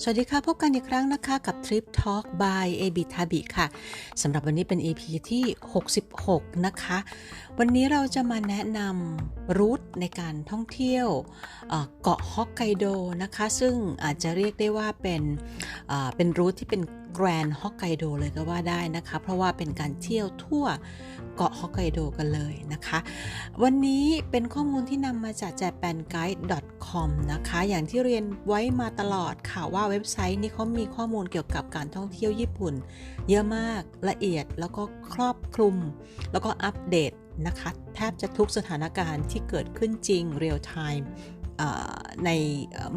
สวัสดีค่ะ พบกันอีกครั้งนะคะกับ Trip Talk by a b i t a b i ค่ะสำหรับวันนี้เป็น EP ที่ 66 นะคะ วันนี้เราจะมาแนะนำรูทในการท่องเที่ยวเเกาะฮอกไกโดนะคะ ซึ่งอาจจะเรียกได้ว่าเป็นเป็นรูทที่เป็น แกรนด์ฮอกไกโดเลยก็ว่าได้นะคะ เพราะว่าเป็นการเที่ยวทั่วเกาะฮอกไกโดกันเลยนะคะ วันนี้เป็นข้อมูลที่นำมาจาก japanguide.com นะคะ อย่างที่เรียนไว้มาตลอดค่ะว่าเว็บไซต์นี้เขามีข้อมูลเกี่ยวกับการท่องเที่ยวญี่ปุ่น เยอะมากละเอียดแล้วก็ครอบคลุม แล้วก็อัปเดตนะคะ แทบจะทุกสถานการณ์ที่เกิดขึ้นจริงเรียลไทม์ ใน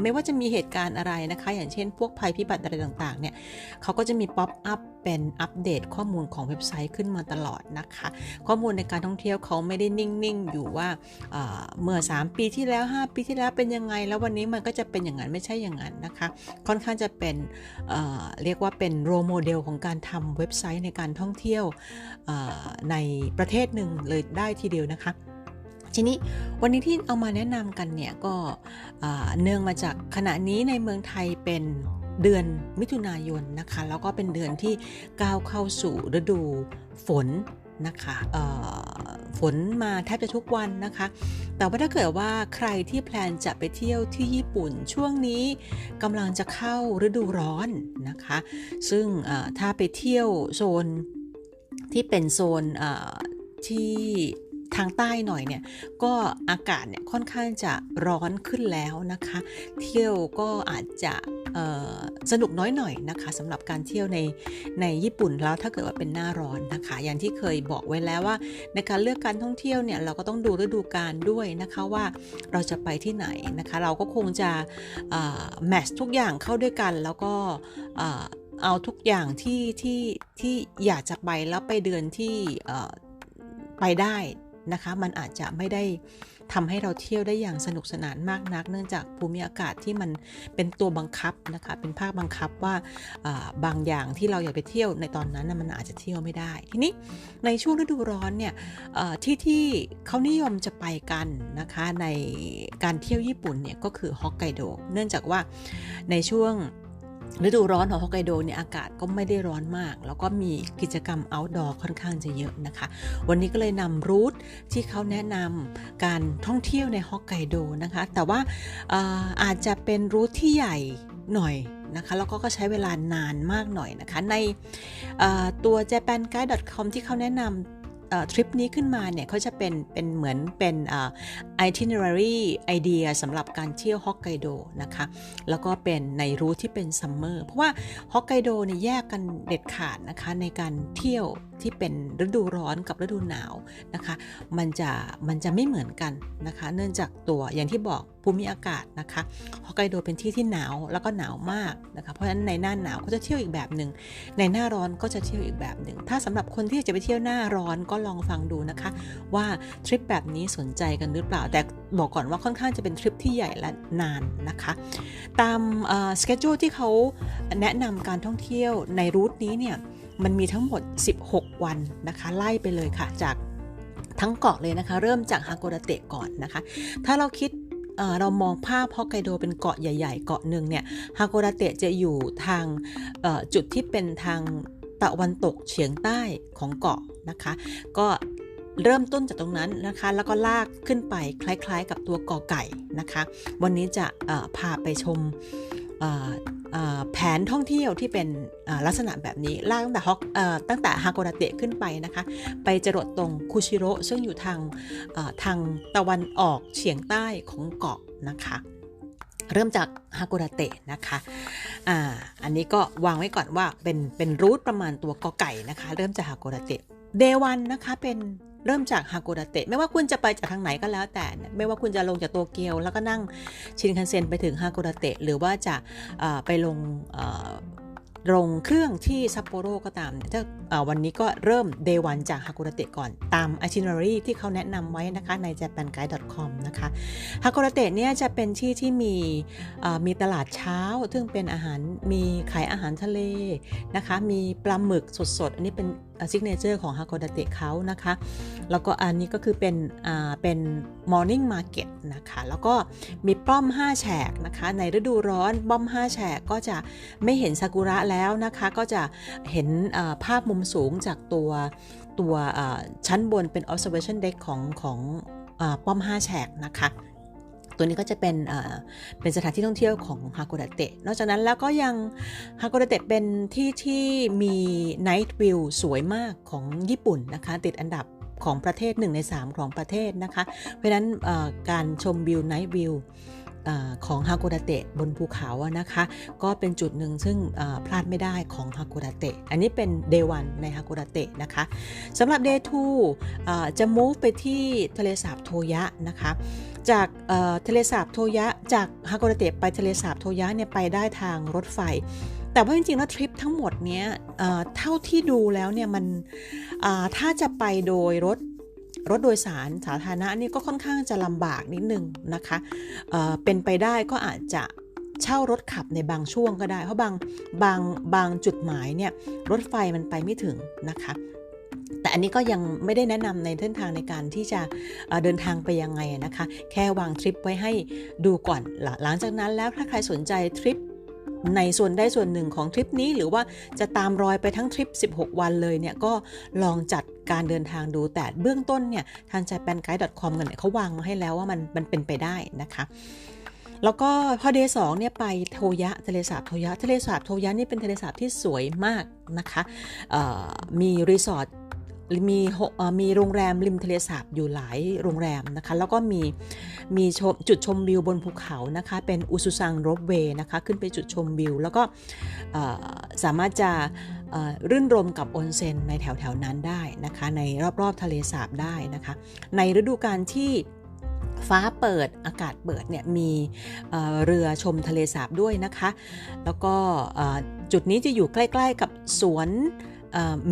ไม่ว่าจะมีเหตุการณ์อะไรนะคะ อย่างเช่น พวกภัยพิบัติอะไรต่างๆเนี่ยเขาก็จะมีป๊อปอัพเป็นอัปเดตข้อมูลของเว็บไซต์ขึ้นมาตลอดนะคะ ข้อมูลในการท่องเที่ยวเขาไม่ได้นิ่งๆ อยู่ว่าเมื่อ 3 ปีที่แล้ว 5 ปีที่แล้วเป็นยังไง แล้ววันนี้มันก็จะเป็นอย่างนั้นไม่ใช่อย่างนั้นนะคะ ค่อนข้างจะเป็นเเรียกว่าเป็นโรโมเดลของการทำเว็บไซต์ในการท่องเที่ยวในประเทศหนึ่งเลยได้ทีเดียวนะคะ ทีนี้วันนี้ที่เอามาแนะนำกันเนี่ยก็เนื่องมาจากขณะนี้ในเมืองไทยเป็นเดือนมิถุนายนนะคะแล้วก็เป็นเดือนที่ก้าวเข้าสู่ฤดูฝนนะคะฝนมาแทบจะทุกวันนะคะ แต่ว่าถ้าเกิดว่าใครที่แพลนจะไปเที่ยวที่ญี่ปุ่นช่วงนี้กำลังจะเข้าฤดูร้อนนะคะ ซึ่งถ้าไปเที่ยวโซนที่เป็นโซนที่ ทางใต้หน่อยเนี่ยก็อากาศเนี่ยค่อนข้างจะร้อนขึ้นแล้วนะคะ เที่ยวก็อาจจะสนุกน้อยหน่อยนะคะสำหรับการเที่ยวในในญี่ปุ่นแล้วถ้าเกิดว่าเป็นหน้าร้อนนะคะ อย่างที่เคยบอกไว้แล้วว่า ในการเลือกการท่องเที่ยวเนี่ยเราก็ต้องดูฤดูกาลด้วยนะคะว่าเราจะไปที่ไหนนะคะ เราก็คงจะแมชทุกอย่างเข้าด้วยกันแล้วก็เอาทุกอย่างที่ที่ที่อยากจะไปแล้วไปเดือนที่ไปได้ นะคะ มันอาจจะไม่ได้ทำให้เราเที่ยวได้อย่างสนุกสนานมากนัก เนื่องจากภูมิอากาศที่มันเป็นตัวบังคับนะคะ เป็นภาคบังคับว่าบางอย่างที่เราอยากไปเที่ยวในตอนนั้นมันอาจจะเที่ยวไม่ได้ ทีนี้ในช่วงฤดูร้อนเนี่ยที่ที่เขานิยมจะไปกันนะคะในการเที่ยวญี่ปุ่นเนี่ยก็คือฮอกไกโด เนื่องจากว่าในช่วง ฤดูร้อนของฮอกไกโดเนี่ยอากาศก็ไม่ได้ร้อนมาก แล้วก็มีกิจกรรม outdoor ค่อนข้างจะเยอะนะคะ วันนี้ก็เลยนำรูทที่เขาแนะนำการท่องเที่ยวในฮอกไกโดนะคะ แต่ว่าอาอาจจะเป็นรูทที่ใหญ่หน่อยนะคะ แล้วก็ใช้เวลานานมากหน่อยนะคะ ในตัว japanguide.com ที่เขาแนะนำ ทริปนี้ขึ้นมาเนี่ยเขาจะเป็นเป็นเหมือนเป็น itinerary idea สำหรับการเที่ยวฮอกไกโดนะคะแล้วก็เป็นในรูทที่เป็นซัมเมอร์เพราะว่าฮอกไกโดเนี่ยแยกกันเด็ดขาดนะคะในการเที่ยวที่เป็นฤดูร้อนกับฤดูหนาวนะคะ มันจะมันจะไม่เหมือนกันนะคะ เนื่องจากตัวอย่างที่บอกภูมิอากาศนะคะฮอกไกโดเป็นที่ที่หนาวแล้วก็หนาวมากนะคะ เพราะฉะนั้นในหน้าหนาวก็จะเที่ยวอีกแบบหนึ่งในหน้าร้อนก็จะเที่ยวอีกแบบหนึ่งถ้าสำหรับคนที่จะไปเที่ยวหน้าร้อนก็ลองฟังดูนะคะ ว่าทริปแบบนี้สนใจกันหรือเปล่า แต่บอกก่อนว่าค่อนข้างจะเป็นทริปที่ใหญ่และนานนะคะ ตามสเกจจูที่เขาแนะนำการท่องเที่ยวในรูทนี้เนี่ย มันมีทั้งหมด 16 วันนะคะ ไล่ไปเลยค่ะ จากทั้งเกาะเลยนะคะ เริ่มจากฮาโกดาเตะก่อนนะคะ ถ้าเราคิดเรามองภาพฮอกไกโดเป็นเกาะใหญ่ ๆ เกาะหนึ่งเนี่ยฮาโกดาเตะจะอยู่ทางจุดที่เป็นทางตะวันตกเฉียงใต้ของเกาะนะคะ ก็เริ่มต้นจากตรงนั้นนะคะ แล้วก็ลากขึ้นไปคล้ายๆ กับตัวกอไก่นะคะ วันนี้จะพาไปชม แผนท่องเที่ยวที่เป็นลักษณะแบบนี้ลากตั้งแต่ฮอกตั้งแต่ฮาโกดาเตะขึ้นไปนะคะ ไปจรดตรงคุชิโร่ซึ่งอยู่ทางทางตะวันออกเฉียงใต้ของเกาะนะคะ เริ่มจากฮาโกดาเตะนะคะอ่าอันนี้ก็วางไว้ก่อนว่าเป็นเป็นรูทประมาณตัวกอไก่นะคะ เริ่มจากฮาโกดาเตะเดวันนะคะเป็น เริ่มจากฮาโกดาเตะไม่ว่าคุณจะไปจากทางไหนก็แล้วแต่ ไม่ว่าคุณจะลงจากโตเกียว แล้วก็นั่งชินคันเซ็นไปถึงฮาโกดาเตะหรือว่าจะไปลงลงเครื่องที่ซัปโปโรก็ตามถ้าวันนี้ก็เริ่มเดวันจากฮากุระเตะก่อนตาม itinerary ที่เขาแนะนำไว้นะคะใน japanguide.com นะคะฮากุระเตะเนี่ยจะเป็นที่ที่มีมีตลาดเช้า ซึ่งเป็นอาหารมีขายอาหารทะเลนะคะ มีปลาหมึกสดๆ อันนี้เป็นซิกเนเจอร์ของฮาก o ด a เตะเขานะคะ แล้วก็อันนี้ก็คือเป็นอ่าเป็น Morning Market นะคะ แล้วก็มีป้อม 5 แฉกนะคะ ในฤดูร้อนป้อม 5 แฉกก็จะไม่เห็นซากุระแล้วนะคะ ก็จะเห็นภาพมุมสูงจากตัวตัวชั้นบนเป็น observation deck ของของอป้อม 5 แฉกนะคะ ตัวนี้ก็จะเป็นเป็นสถานที่ท่องเที่ยวของฮาก o ด a เตะ นอกจากนั้นแล้วก็ยังฮาก o ด a เตะเป็นที่ที่มี Night View สวยมากของญี่ปุ่นนะคะ ติดอันดับของประเทศ 1 ใน 3 ของประเทศนะคะ เพราะฉะนั้นการชมวิว Night View เอ่อของฮาก o ด a เตะบนภูเขาอะนะคะ ก็เป็นจุดหนึ่งซึ่งพลาดไม่ได้ของฮาก o ด a เตะ อันนี้เป็น Day 1ในฮาก o ด a เตะนะคะสำหรับ Day 2เอ่อจะ move ไปที่ทะเลสาบโทยะนะคะ จากเทะเลสาบโทยะ จากฮาก o ด a เตะไปทะเลสาบโทยะเนี่ยไปได้ทางรถไฟ แต่ว่าจริงๆแล้วทริปทั้งหมดเนี้ยเท่าที่ดูแล้วเนี่ยมันถ้าจะไปโดยรถรถโดยสารสาธารณะนี่ก็ค่อนข้างจะลำบากนิดนึงนะคะเเป็นไปได้ก็อาจจะเช่ารถขับในบางช่วงก็ได้ เพราะบางบางบางจุดหมายเนี่ยรถไฟมันไปไม่ถึงนะคะ อันนี้ก็ยังไม่ได้แนะนำในเส้นทางในการที่จะเดินทางไปยังไงนะคะ แค่วางทริปไว้ให้ดูก่อน หลังจากนั้นแล้วถ้าใครสนใจทริปในส่วนได้ส่วนหนึ่งของทริปนี้หรือว่าจะตามรอยไปทั้งทริป 16 วันเลยเนี่ยก็ลองจัดการเดินทางดูแต่เบื้องต้นเนี่ยทาง japanguide.com กันเนี่ยเขาวางมาให้แล้วว่ามันมันเป็นไปได้นะคะ แล้วก็พอเดย์สองเนี่ยไปโทยะทะเลสาบโทยะทะเลสาบโทยะนี่เป็นทะเลสาบที่สวยมากนะคะมีรีสอร์ท มีมีโรงแรมริมทะเลสาบอยู่หลายโรงแรมนะคะ แล้วก็มีมีชมจุดชมวิวบนภูเขานะคะ เป็นอุซุซังโรบเวย์นะคะ ขึ้นไปจุดชมวิว แล้วก็สามารถจะรื่นรมกับออนเซ็นในแถวแถวนั้นได้นะคะ ในรอบๆทะเลสาบได้นะคะ ในฤดูกาลที่ฟ้าเปิดอากาศเปิดเนี่ยมีเเรือชมทะเลสาบด้วยนะคะ แล้วก็จุดนี้จะอยู่ใกล้ ๆ กับสวน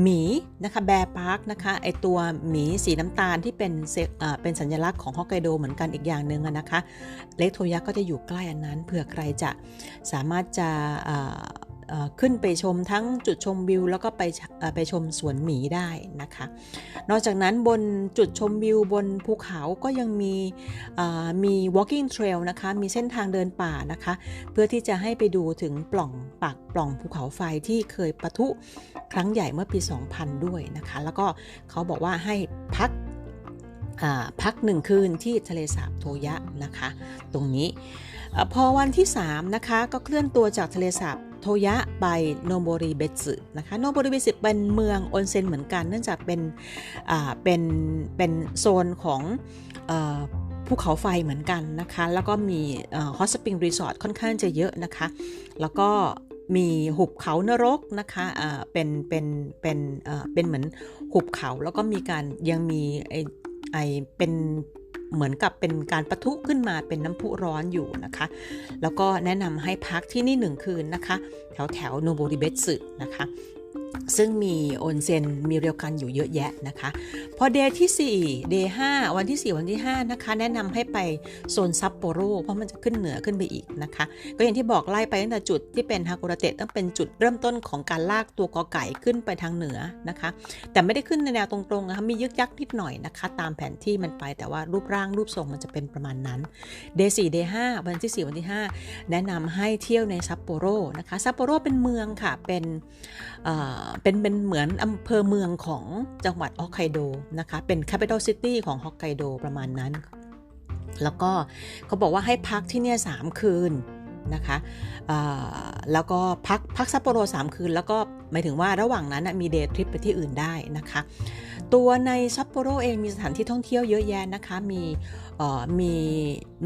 หมีนะคะแบร์พาร์คนะคะไอตัวหมีสีน้ำตาลที่เป็นเซเอ่อเป็นสัญลักษณ์ของฮอกไกโดเหมือนกันอีกอย่างหนึ่งนะคะ เล็กโทยะก็จะอยู่ใกล้อันนั้นเผื่อใครจะสามารถจะ ขึ้นไปชมทั้งจุดชมวิวแล้วก็ไปไปชมสวนหมีได้นะคะ นอกจากนั้นบนจุดชมวิวบนภูเขาก็ยังมีมี walking trail นะคะ มีเส้นทางเดินป่านะคะ เพื่อที่จะให้ไปดูถึงปล่องปากปล่องภูเขาไฟที่เคยปะทุครั้งใหญ่เมื่อปี 2000 ด้วยนะคะ แล้วก็เขาบอกว่าให้พัก พักหนึ่งคืนที่ทะเลสาบโทยะนะคะ ตรงนี้พอวันที่ 3 นะคะ ก็เคลื่อนตัวจากทะเลสาบโทยะไปโนโบริเบสึนะคะโนโบริเบสึเป็นเมืองออนเซ็นเหมือนกัน เนื่องจากเป็นเป็นเป็นโซนของภูเขาไฟเหมือนกันนะคะ แล้วก็มีฮอสปริงรีสอร์ทค่อนข้างจะเยอะนะคะ แล้วก็มีหุบเขานรกนะคะเป็นเป็นเป็นเอ่อเป็นเหมือนหุบเขาแล้วก็มีการยังมี ไอเป็นเหมือนกับเป็นการประทุขึ้นมาเป็นน้ำพุร้อนอยู่นะคะ แล้วก็แนะนำให้พักที่นี่หนึ่งคืนนะคะ แถวแถวโนโบริเบสึนะคะ ซึ่งมีโอนเซ็นมีเรียวกันอยู่เยอะแยะนะคะ พอเดย์ที่ 4 เดย์5วันที่ 4 วันที่ 5 นะคะ แนะนำให้ไปโซนซัปโปโร เพราะมันจะขึ้นเหนือขึ้นไปอีกนะคะ ก็อย่างที่บอกไล่ไปตั้งแต่จุดที่เป็นฮากุระเตะต้องเป็นจุดเริ่มต้นของการลากตัวกอไก่ขึ้นไปทางเหนือนะคะ แต่ไม่ได้ขึ้นในแนวตรงๆนะคะมียึกยักนิดหน่อยนะคะ ตามแผนที่มันไปแต่ว่ารูปร่างรูปทรงมันจะเป็นประมาณนั้นเดย์4เดย์5วันที่ 4 วันที่ 5 แนะนำให้เที่ยวในซัปโปโรนะคะซัปโปโรเป็นเมืองค่ะเป็นเอ่อเป็นเป็นเหมือนอำเภอเมืองของจังหวัดฮอกไกโดนะคะ เป็น capital city ของฮอกไกโดประมาณนั้น แล้วก็เขาบอกว่าให้พักที่เนี่ยสามคืนนะคะแล้วก็พักพักซัปโปโรสามคืน แล้วก็หมายถึงว่าระหว่างนั้นมีเดย์ทริปไปที่อื่นได้นะคะ ตัวในซัปโปโรเองมีสถานที่ท่องเที่ยวเยอะแยะนะคะ มีมี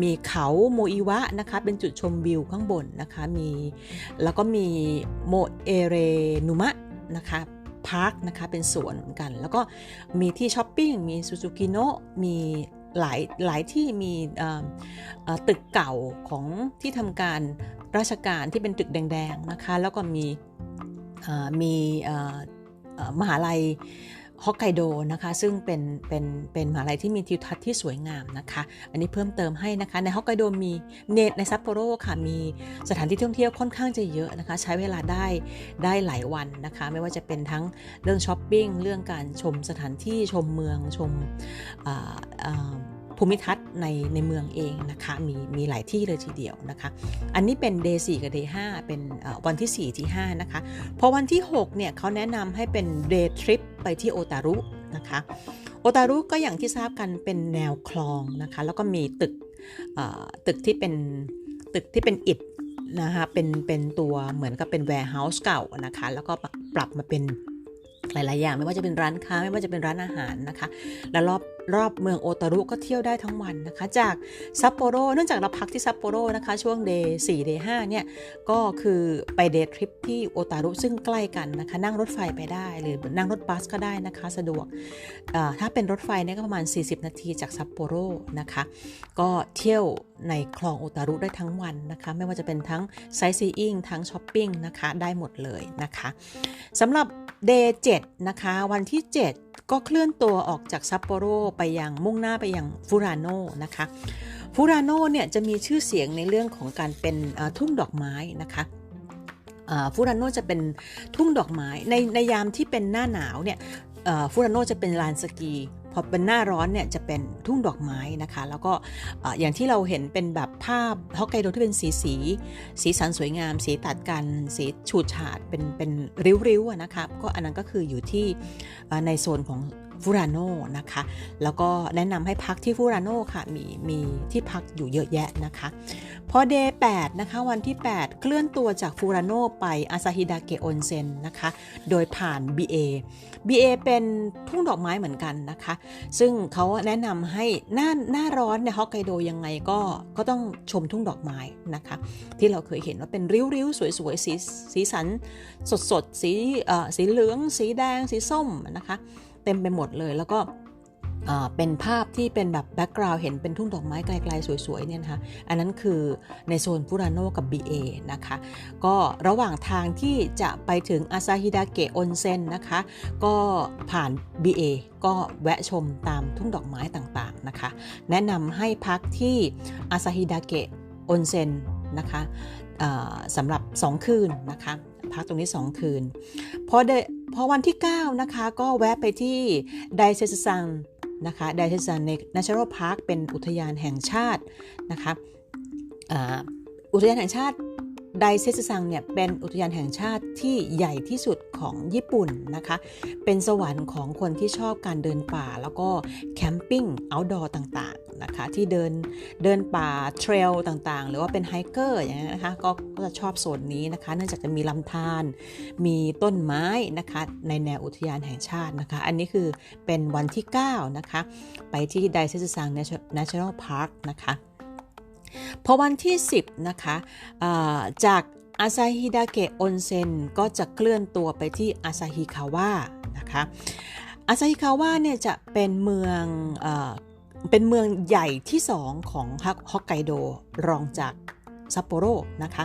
มีเขาโมอิวะนะคะ เป็นจุดชมวิวข้างบนนะคะ มีแล้วก็มีโมเอเรนุมะ นะคะพาร์คนะคะเป็นสวนเหมือนกัน แล้วก็มีที่ช้อปปิ้งมีซูซูกิโนะมีหลายหลายที่มีตึกเก่าของที่ทำการราชการที่เป็นตึกแดง ๆ นะคะ แล้วก็มีมีมหาลัย ฮอกไกโดนะคะซึ่งเป็นเป็นเป็นมหาลัยที่มีทิวทัศน์ที่สวยงามนะคะ อันนี้เพิ่มเติมให้นะคะในฮอกไกโดมีเนตในซัปโปโรค่ะมีสถานที่ท่องเที่ยวค่อนข้างจะเยอะนะคะ ใช้เวลาได้ได้หลายวันนะคะ ไม่ว่าจะเป็นทั้งเรื่องช้อปปิ้งเรื่องการชมสถานที่ชมเมืองชม ภูมิทัศน์ในในเมืองเองนะคะมีมีหลายที่เลยทีเดียวนะคะ อันนี้เป็น day 4กับ day 5เป็นวันที่ 4 ที่ 5 นะคะ พอวันที่ 6 เนี่ยเขาแนะนำให้เป็น day trip ไปที่โอตารุนะคะโอตารุก็อย่างที่ทราบกันเป็นแนวคลองนะคะ แล้วก็มีตึกตึกที่เป็นตึกที่เป็นอิฐนะคะเป็นเป็นตัวเหมือนกับเป็น warehouse เก่านะคะ แล้วก็ปรับมาเป็น หลาย ๆ อย่างไม่ว่าจะเป็นร้านค้าไม่ว่าจะเป็นร้านอาหารนะคะ และรอบรอบเมืองโอตารุก็เที่ยวได้ทั้งวันนะคะ จากซัปโปโรเนื่องจากเราพักที่ซัปโปโรนะคะ ช่วงเดย์สี่เดย์ห้าเนี่ย ก็คือไปเดย์ทริปที่โอตารุซึ่งใกล้กันนะคะ นั่งรถไฟไปได้ หรือนั่งรถบัสก็ได้นะคะ สะดวก ถ้าเป็นรถไฟเนี่ยก็ประมาณ 40 นาทีจากซัปโปโรนะคะ ก็เที่ยวในคลองโอตารุได้ทั้งวันนะคะ ไม่ว่าจะเป็นทั้งไซซีอิงทั้งช้อปปิ้งนะคะได้หมดเลยนะคะสำหรับ เดย์7นะคะ วันที่ 7 ก็เคลื่อนตัวออกจากซัปโปโรไปยังมุ่งหน้าไปยังฟูรานโนนะคะฟูรานโนเนี่ยจะมีชื่อเสียงในเรื่องของการเป็นทุ่งดอกไม้นะคะฟูรานโนจะเป็นทุ่งดอกไม้ในในยามที่เป็นหน้าหนาวเนี่ยฟูรานโนจะเป็นลานสกี อเป็นหน้าร้อนเนี่ยจะเป็นทุ่งดอกไม้นะคะ แล้วก็อย่างที่เราเห็นเป็นแบบภาพฮอกไกโดที่เป็นสีสีสีสันสวยงาม สีตัดกัน สีฉูดฉาดเป็นเป็นริ้วๆนะคะ ก็อันนั้นก็คืออยู่ที่ในโซนของ ฟูรานโนนะคะ แล้วก็แนะนำให้พักที่ฟูรานโนค่ะ มีมีที่พักอยู่เยอะแยะนะคะ พอเดย์8นะคะ วันที่ 8 เคลื่อนตัวจากฟูรานโนไปอาซาฮิดาเกะอนเซ็นนะคะ โดยผ่าน BA BA เป็นทุ่งดอกไม้เหมือนกันนะคะ ซึ่งเขาแนะนำให้หน้าหน้าร้อนในฮอกไกโดยังไงก็ก็ต้องชมทุ่งดอกไม้นะคะ ที่เราเคยเห็นว่าเป็นริ้วๆ สวยๆ สีสีสันสดๆ สีสีเหลือง สีแดง สีส้มนะคะ เต็มไปหมดเลย แล้วก็เป็นภาพที่เป็นแบบแบ็กกราวด์เห็นเป็นทุ่งดอกไม้ไกลๆ สวยๆเนี่ยนะคะอันนั้นคือในโซนฟูรานโนกับ BA นะคะ ก็ระหว่างทางที่จะไปถึงอาซาฮิดาเกะอนเซ็นนะคะ ก็ผ่าน BA ก็แวะชมตามทุ่งดอกไม้ต่างๆนะคะ แนะนำให้พักที่อาซาฮิดาเกะอนเซ็นนะคะสำหรับ 2 คืนนะคะ พักตรงนี้ 2 คืนพอเดพอวันที่ 9 นะคะ ก็แวะไปที่ไดเซซังนะคะไดเซซังใน National Park เป็นอุทยานแห่งชาตินะคะอุทยานแห่งชาติ ไดเซซังเนี่ยเป็นอุทยานแห่งชาติที่ใหญ่ที่สุดของญี่ปุ่นนะคะ เป็นสวรรค์ของคนที่ชอบการเดินป่า แล้วก็แคมปิ้งเอาท์ดอร์ต่างๆนะคะ ที่เดินเดินป่าเทรลต่างๆ หรือว่าเป็นไฮเกอร์อย่างนี้นะคะกก็จะชอบโซนนี้นะคะ เนื่องจากจะมีลำธารมีต้นไม้นะคะในแนวอุทยานแห่งชาตินะคะ อันนี้คือเป็นวันที่ 9 นะคะ ไปที่ไดเซซัง National Park นะคะ พอวันที่ 10 นะคะจากอาซาฮิดาเกะอนเซ็นก็จะเคลื่อนตัวไปที่อาซาฮิคาวะนะคะอาซาฮิคาวะเนี่ยจะเป็นเมืองเป็นเมืองใหญ่ที่สองของฮอกไกโดรองจากซัปโปโรนะคะ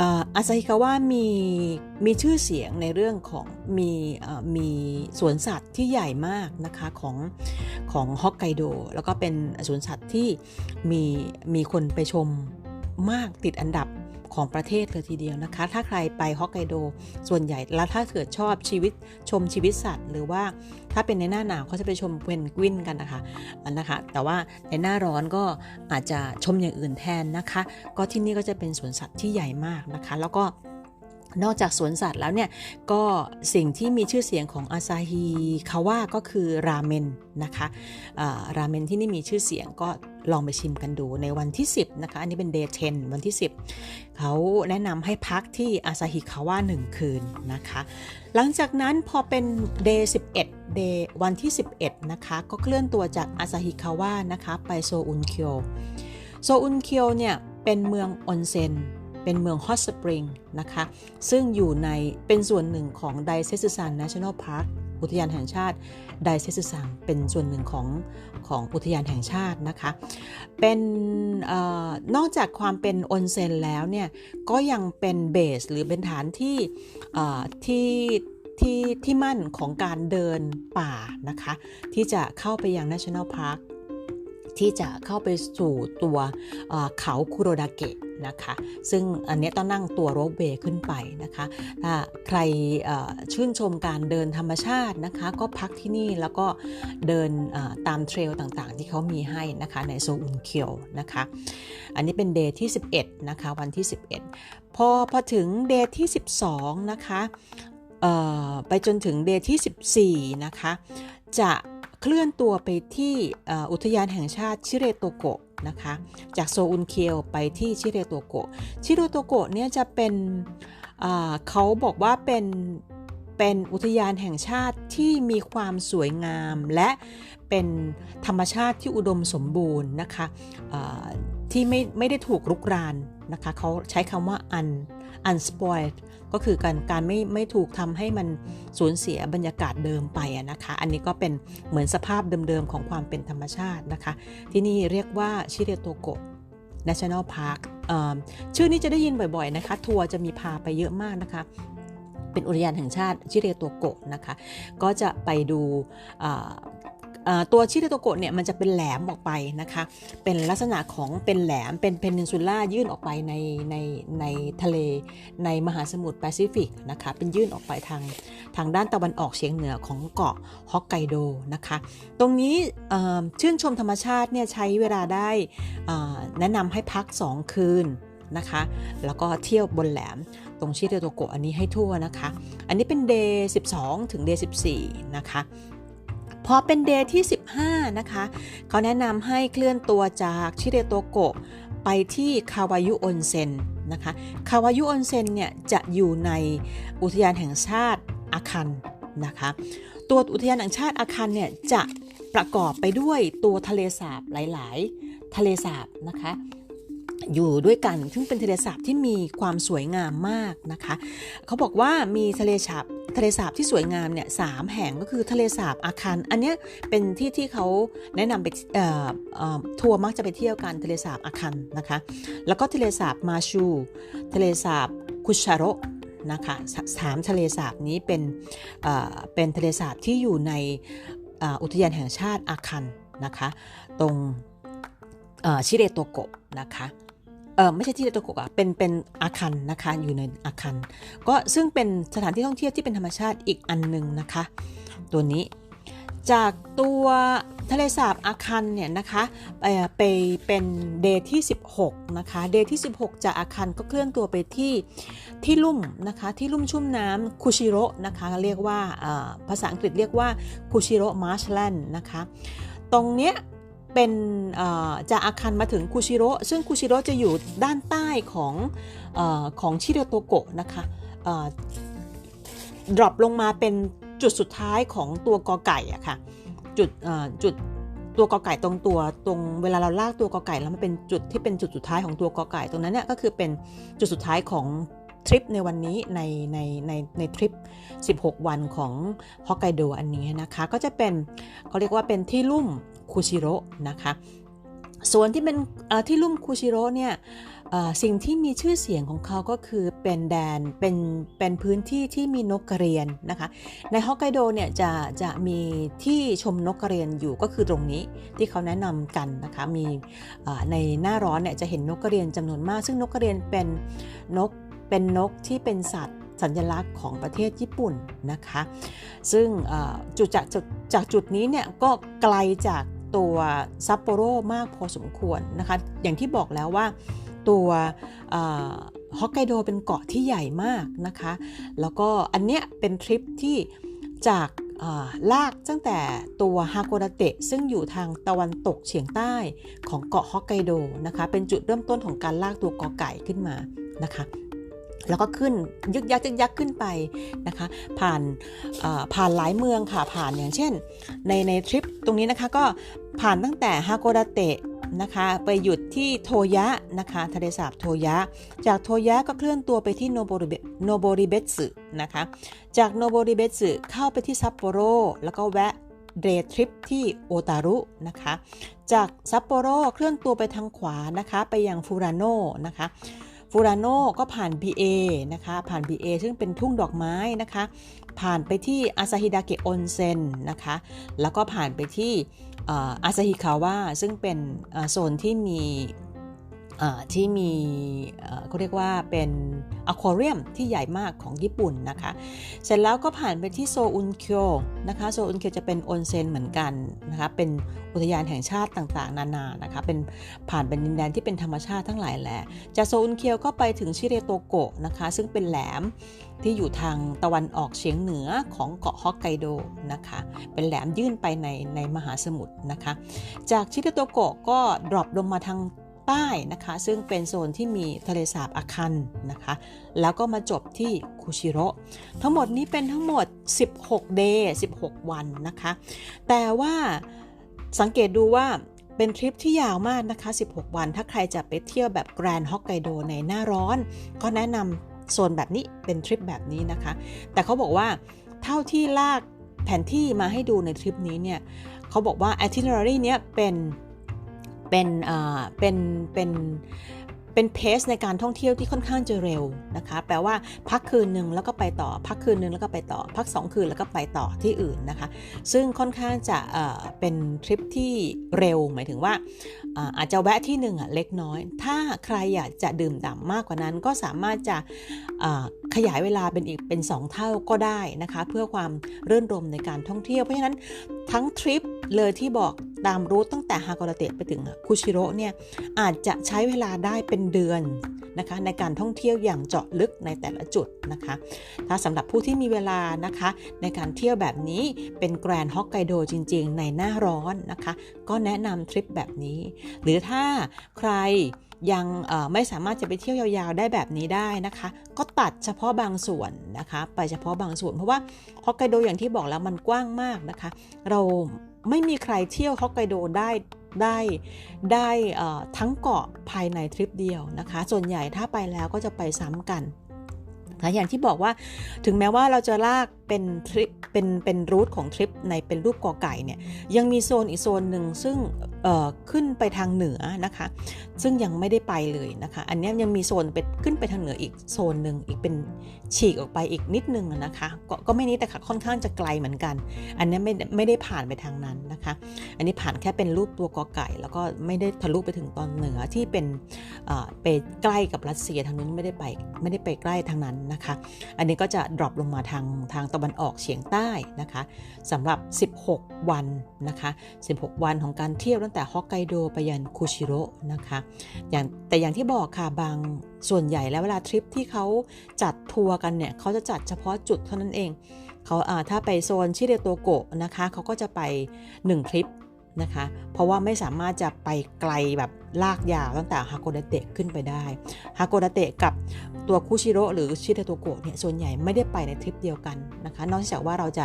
อาซาฮิคาวะมีมีชื่อเสียงในเรื่องของมีมีสวนสัตว์ที่ใหญ่มากนะคะของของฮอกไกโดแล้วก็เป็นสวนสัตว์ที่มีมีคนไปชมมากติดอันดับ ของประเทศเลยทีเดียวนะคะ ถ้าใครไปฮอกไกโดส่วนใหญ่แล้วถ้าเกิดชอบชีวิตชมชีวิตสัตว์ หรือว่าถ้าเป็นในหน้าหนาวเขาจะไปชมเพนกวินกันนะคะนะคะแต่ว่าในหน้าร้อนก็อาจจะชมอย่างอื่นแทนนะคะ ก็ที่นี่ก็จะเป็นสวนสัตว์ที่ใหญ่มากนะคะ แล้วก็นอกจากสวนสัตว์แล้วเนี่ย ก็สิ่งที่มีชื่อเสียงของอาซาฮิคาวะก็คือราเมนนะคะราเมนที่นี่มีชื่อเสียงก็ ลองไปชิมกันดูในวันที่ 10 นะคะ อันนี้เป็นเดย์10 วันที่ 10 เขาแนะนำให้พักที่อาซาฮิคาวะ1คืนนะคะ หลังจากนั้นพอเป็นเดย์11เดย์วันที่ 11 นะคะ ก็เคลื่อนตัวจากอาซาฮิคาวะนะคะไปโซอุนเคียว โซอุนเคียวเนี่ยเป็นเมืองออนเซ็นเป็นเมืองฮอตสปริงนะคะ ซึ่งอยู่ในเป็นส่วนหนึ่งของไดเซซุซัน National Park อุทยานแห่งชาติไดเซซุซังเป็นส่วนหนึ่งของของอุทยานแห่งชาตินะคะ เป็นอนอกจากความเป็นออนเซ็นแล้วเนี่ยก็ยังเป็นเบสหรือเป็นฐานที่ที่ที่ที่มั่นของการเดินป่านะคะ ที่จะเข้าไปยัง National Park ที่จะเข้าไปสู่ตัวเขาคุโรดาเกะนะคะซึ่งอันนี้ต้องนั่งตัวโรบเวย์ขึ้นไปนะคะถ้าใครชื่นชมการเดินธรรมชาตินะคะ ก็พักที่นี่แล้วก็เดินตามเทรลต่างๆ ที่เขามีให้นะคะในโซอุนเคียวนะคะ อันนี้เป็นเดย์ที่ 11 นะคะ วันที่ 11 พอพอถึงเดย์ที่ 12 นะคะไปจนถึงเดย์ที่ 14 นะคะ จะ เคลื่อนตัวไปที่อุทยานแห่งชาติชิเรโตโกะนะคะจากโซอุนเคียวไปที่ชิเรโตโกะชิเรโตโกะเนี่ยจะเป็นเขาบอกว่าเป็นเป็นอุทยานแห่งชาติที่มีความสวยงามและเป็นธรรมชาติที่อุดมสมบูรณ์นะคะที่ไม่ไม่ได้ถูกรุกรานนะคะเขาใช้คำว่า un unspoiled ก็คือการการไม่ไม่ถูกทำให้มันสูญเสียบรรยากาศเดิมไปนะคะ อันนี้ก็เป็นเหมือนสภาพเดิมๆของความเป็นธรรมชาตินะคะ ที่นี่เรียกว่าชิเรโตโกะ National Park ชื่อนี้จะได้ยินบ่อยๆนะคะ ทัวร์จะมีพาไปเยอะมากนะคะ เป็นอุทยานแห่งชาติชิเรโตโกะนะคะ ก็จะไปดู ตัวชิเรโตโกะเนี่ยมันจะเป็นแหลมออกไปนะคะ เป็นลักษณะของเป็นแหลมเป็นเพนินซูล่ายื่นออกไปในในในทะเลในมหาสมุทรแปซิฟิกนะคะ เป็นยื่นออกไปทางทางด้านตะวันออกเฉียงเหนือของเกาะฮอกไกโดนะคะ ตรงนี้ชื่นชมธรรมชาติเนี่ยใช้เวลาได้แนะนำให้พัก 2 คืนนะคะ แล้วก็เที่ยวบนแหลมตรงชิเรโตโกะอันนี้ให้ทั่วนะคะ อันนี้เป็นเดย์12 ถึงเดย์14 นะคะ พอเป็นเดย์ที่ 15 นะคะ เขาแนะนำให้เคลื่อนตัวจากชิเรโตโกะไปที่คาวายุออนเซ็นนะคะคาวายุอนเซ็นเนี่ยจะอยู่ในอุทยานแห่งชาติอาคันนะคะตัวอุทยานแห่งชาติอาคันเนี่ยจะประกอบไปด้วยตัวทะเลสาบหลาย ๆ ทะเลสาบนะคะอยู่ด้วยกัน ซึ่งเป็นทะเลสาบที่มีความสวยงามมากนะคะ เขาบอกว่ามีทะเลสาบ ทะเลสาบที่สวยงามเนี่ยสามแห่งก็คือทะเลสาบอาคัน อันนี้เป็นที่ที่เขาแนะนำไปทัวร์มักจะไปเที่ยวกันทะเลสาบอาคันนะคะ แล้วก็ทะเลสาบมาชู ทะเลสาบคุชาโรนะคะสามทะเลสาบนี้เป็นเป็นทะเลสาบที่อยู่ในอุทยานแห่งชาติอาคันนะคะ ตรงชิเรโตโกะนะคะ เออไม่ใช่ที่เรโตโกะเป็นเป็นอาคันนะคะอยู่ในอาคันก็ซึ่งเป็นสถานที่ท่องเที่ยวที่เป็นธรรมชาติอีกอันหนึ่งนะคะ ตัวนี้จากตัวทะเลสาบอาคันเนี่ยนะคะไปเป็นเดย์ที่ 16นะคะเดย์ที่ 16 จากอาคันก็เคลื่อนตัวไปที่ที่ลุ่มนะคะที่ลุ่มชุ่มน้ำคุชิโร่นะคะเรียกว่าภาษาอังกฤษเรียกว่าคุชิโร่มาร์ชแลนด์นะคะตรงเนี้ย เป็นจากอาคารมาถึงคูชิโร่ซึ่งคูชิโร่จะอยู่ด้านใต้ของอของชิเรโตโกะนะคะดรอปลงมาเป็นจุดสุดท้ายของตัวกอไก่อะค่ะจุดจุดตัวกอไก่ตรงตัวตรงเวลาเราลากตัวกอไก่แล้วมันเป็นจุดที่เป็นจุดสุดท้ายของตัวกอไก่ตรงนั้นเนี่ยก็คือเป็นจุดสุดท้ายของทริปในวันนี้ในในในในทริป 16 วันของฮอกไกโดอันนี้นะคะ ก็จะเป็นเขาเรียกว่าเป็นที่ลุ่ม คูชิโร่นะคะส่วนที่เป็นที่ลุ่มคูชิโร่เนี่ยสิ่งที่มีชื่อเสียงของเขาก็คือเป็นแดนเป็นเป็นพื้นที่ที่มีนกกระเรียนนะคะ ในฮอกไกโดเนี่ยจะจะมีที่ชมนกกระเรียนอยู่ก็คือตรงนี้ที่เขาแนะนำกันนะคะมีในหน้าร้อนเนี่ยจะเห็นนกกระเรียนจำนวนมาก ซึ่งนกกระเรียนเป็นนกเป็นนกที่เป็นสัตว์สัญลักษณ์ของประเทศญี่ปุ่นนะคะ ซึ่งจุดจากจากจุดนี้เนี่ยก็ไกลจาก ตัวซัปโปโรมากพอสมควรนะคะ อย่างที่บอกแล้วว่าตัวฮอกไกโดเป็นเกาะที่ใหญ่มากนะคะ แล้วก็อันเนี้ยเป็นทริปที่จากลากตั้งแต่ตัวฮาโกดาเตะซึ่งอยู่ทางตะวันตกเฉียงใต้ของเกาะฮอกไกโดนะคะ เป็นจุดเริ่มต้นของการลากตัวกอไก่ขึ้นมานะคะ แล้วก็ขึ้นยึกยักยึกยักขึ้นไปนะคะ ผ่านผ่านหลายเมืองค่ะผ่านอย่างเช่น ในในทริปตรงนี้นะคะก็ผ่านตั้งแต่ฮาโกดาเตะนะคะไปหยุดที่โทยะนะคะทะเลสาบโทยะ จากโทยะก็เคลื่อนตัวไปที่โนโบริโนโบริเบสึนะคะจากโนโบริเบสึเข้าไปที่ซัปโปโรแล้วก็แวะเดย์ทริปที่โอตารุนะคะจากซัปโปโรเคลื่อนตัวไปทางขวานะคะไปยังฟูรานโนนะคะ ฟูรานโนก็ผ่าน BA นะคะผ่าน BA ซึ่งเป็นทุ่งดอกไม้นะคะผ่านไปที่อาซาฮิดาเกะออนเซ็นนะคะแล้วก็ผ่านไปที่อาซาฮิคาวะซึ่งเป็นโซนที่มี ที่มีเขาเรียกว่าเป็นอะควาเรียมที่ใหญ่มากของญี่ปุ่นนะคะ เสร็จแล้วก็ผ่านไปที่โซอุนเคียวนะคะโซอุนเคียวจะเป็นออนเซ็นเหมือนกันนะคะเป็นอุทยานแห่งชาติต่างๆ นานานะคะเป็นผ่านเป็นดินแดนที่เป็นธรรมชาติทั้งหลายแหละจากโซอุนเคียวก็ไปถึงชิเรโตโกะนะคะซึ่งเป็นแหลมที่อยู่ทางตะวันออกเฉียงเหนือของเกาะฮอกไกโดนะคะเป็นแหลมยื่นไปในในมหาสมุทรนะคะ จากชิเรโตโกะก็ดรอปลงมาทาง ใต้นะคะ ซึ่งเป็นโซนที่มีทะเลสาบอาคันนะคะ แล้วก็มาจบที่คุชิโร่ทั้งหมดนี้เป็นทั้งหมด 16 day 16 วันนะคะ แต่ว่าสังเกตดูว่าเป็นทริปที่ยาวมากนะคะ 16 วัน ถ้าใครจะไปเที่ยวแบบแกรนด์ฮอกไกโดในหน้าร้อน ก็แนะนำโซนแบบนี้เป็นทริปแบบนี้นะคะ แต่เขาบอกว่าเท่าที่ลากแผนที่มาให้ดูในทริปนี้เนี่ยเขาบอกว่า itinerary เนี้ยเป็น เป็นเป็นเป็นเป็นเพสในการท่องเที่ยวที่ค่อนข้างจะเร็วนะคะ แปลว่าพักคืนหนึ่งแล้วก็ไปต่อ พักคืนหนึ่งแล้วก็ไปต่อ พัก 2 คืนแล้วก็ไปต่อที่อื่นนะคะ ซึ่งค่อนข้างจะเป็นทริปที่เร็ว หมายถึงว่าอาจจะแวะที่หนึ่งเล็กน้อย ถ้าใครอยากจะดื่มด่ำมากกว่านั้นก็สามารถจะขยายเวลาเป็นอีกเป็น 2 เท่าก็ได้นะคะ เพื่อความเรื่นรมในการท่องเที่ยว เพราะฉะนั้นทั้งทริปเลยที่บอกตามรูทตั้งแต่ฮากาเตะไปถึงคุชิโร่เนี่ยอาจจะใช้เวลาได้เป็นเดือนนะคะในการท่องเที่ยวอย่างเจาะลึกในแต่ละจุดนะคะ ถ้าสำหรับผู้ที่มีเวลานะคะในการเที่ยวแบบนี้เป็นแกรนด์ฮอกไกโดจริง ๆ ในหน้าร้อนนะคะ ก็แนะนำทริปแบบนี้ หรือถ้าใคร ยังไม่สามารถจะไปเที่ยวยาวๆได้แบบนี้ได้นะคะ ก็ตัดเฉพาะบางส่วนนะคะ ไปเฉพาะบางส่วน เพราะว่าฮอกไกโดอย่างที่บอกแล้วมันกว้างมากนะคะ เราไม่มีใครเที่ยวฮอกไกโดได้ได้ได้ทั้งเกาะภายในทริปเดียวนะคะ ส่วนใหญ่ถ้าไปแล้วก็จะไปซ้ำกันนะอย่างที่บอกว่าถึงแม้ว่าเราจะลาก เป็นทริปเป็นเป็นรูทของทริปในเป็นรูปกอไก่เนี่ยยังมีโซนอีกโซนหนึ่งซึ่งขึ้นไปทางเหนือนะคะ ซึ่งยังไม่ได้ไปเลยนะคะ อันนี้ยังมีโซนเป็นขึ้นไปทางเหนืออีกโซนหนึ่งอีกเป็นฉีกออกไปอีกนิดนึงนะคะกก็ไม่นิดแต่ค่ะค่อนข้างจะไกลเหมือนกัน อันนี้ไม่ไม่ได้ผ่านไปทางนั้นนะคะ อันนี้ผ่านแค่เป็นรูปตัวกอไก่ แล้วก็ไม่ได้ทะลุไปถึงตอนเหนือที่เป็นไปใกล้กับรัสเซียทางนู้นไม่ได้ไปไม่ได้ไปใกล้ทางนั้นนะคะ อันนี้ก็จะดรอปลงมาทางทางตะวันออกเฉียงใต้นะคะสำหรับ 16 วันนะคะ 16 วันของการเที่ยวตั้งแต่ฮอกไกโดไปยันคุชิโร่นะคะอย่างแต่อย่างที่บอกค่ะบางส่วนใหญ่แล้วเวลาทริปที่เขาจัดทัวร์กันเนี่ยเขาจะจัดเฉพาะจุดเท่านั้นเองเขาถ้าไปโซนชิเรโตโกะนะคะเขาก็จะไป 1 ทริป นะคะ เพราะว่าไม่สามารถจะไปไกลแบบลากยาวตั้งแต่ฮาโกดาเตะขึ้นไปได้ฮาโกดาเตะกับตัวคุชิโร่หรือชิเตโตโกะเนี่ยส่วนใหญ่ไม่ได้ไปในทริปเดียวกันนะคะ นอกจากว่าเราจะ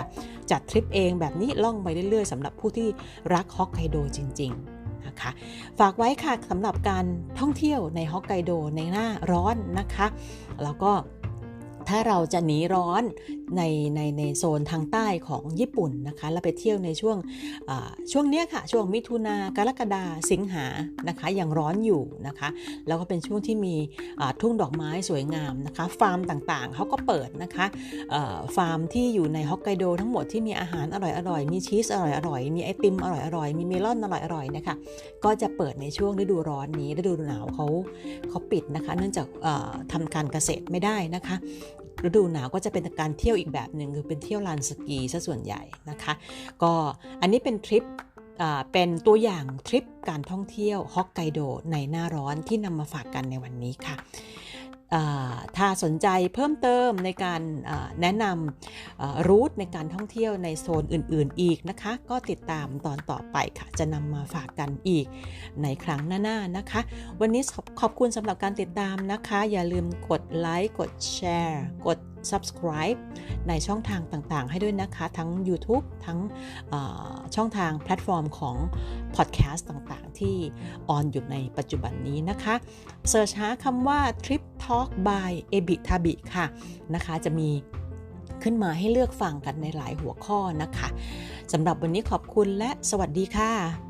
จัดทริปเองแบบนี้ล่องไปเรื่อยๆสำหรับผู้ที่รักฮอกไกโดจริง ๆนะคะฝากไว้ค่ะสำหรับการท่องเที่ยวในฮอกไกโดในหน้าร้อนนะคะ แล้วก็ ถ้าเราจะหนีร้อนในในในโซนทางใต้ของญี่ปุ่นนะคะแล้วไปเที่ยวในช่วงช่วงเนี้ยค่ะ ช่วงมิถุนากรกฎาสิงหานะคะยังร้อนอยู่นะคะ แล้วก็เป็นช่วงที่มีทุ่งดอกไม้สวยงามนะคะ ฟาร์มต่างๆเขาก็เปิดนะคะฟาร์มที่อยู่ในฮอกไกโดทั้งหมดที่มีอาหารอร่อยๆ มีชีสอร่อยๆ มีไอติมอร่อยๆ มีเมลอนอร่อยๆนะคะก็จะเปิดในช่วงฤดูร้อนนี้ฤดูหนาวเขาเขาปิดนะคะ เนื่องจากทำการเกษตรไม่ได้นะคะ ฤดูหนาวก็จะเป็นการเที่ยวอีกแบบหนึ่งคือเป็นเที่ยวลานสกีซะส่วนใหญ่นะคะ ก็อันนี้เป็นทริปเป็นตัวอย่างทริปการท่องเที่ยวฮอกไกโดในหน้าร้อนที่นำมาฝากกันในวันนี้ค่ะ ถ้าสนใจเพิ่มเติมในการแนะนำรูทในการท่องเที่ยวในโซนอื่นๆอีกนะคะ ก็ติดตามตอนต่อไปค่ะ จะนำมาฝากกันอีกในครั้งหน้าๆนะคะ วันนี้ขอบคุณสำหรับการติดตามนะคะ อย่าลืมกดไลค์กดแชร์กด subscribe ในช่องทางต่างๆ ให้ด้วยนะคะ ทั้ง YouTube ทั้งช่องทางแพลตฟอร์มของ podcast ต่างๆ ที่ออนอยู่ในปัจจุบันนี้นะคะเสิร์ชหาคำว่า Trip Talk by e b i t a b i ค่ะนะคะจะมีขึ้นมาให้เลือกฟังกันในหลายหัวข้อนะคะสำหรับวันนี้ขอบคุณและสวัสดีค่ะ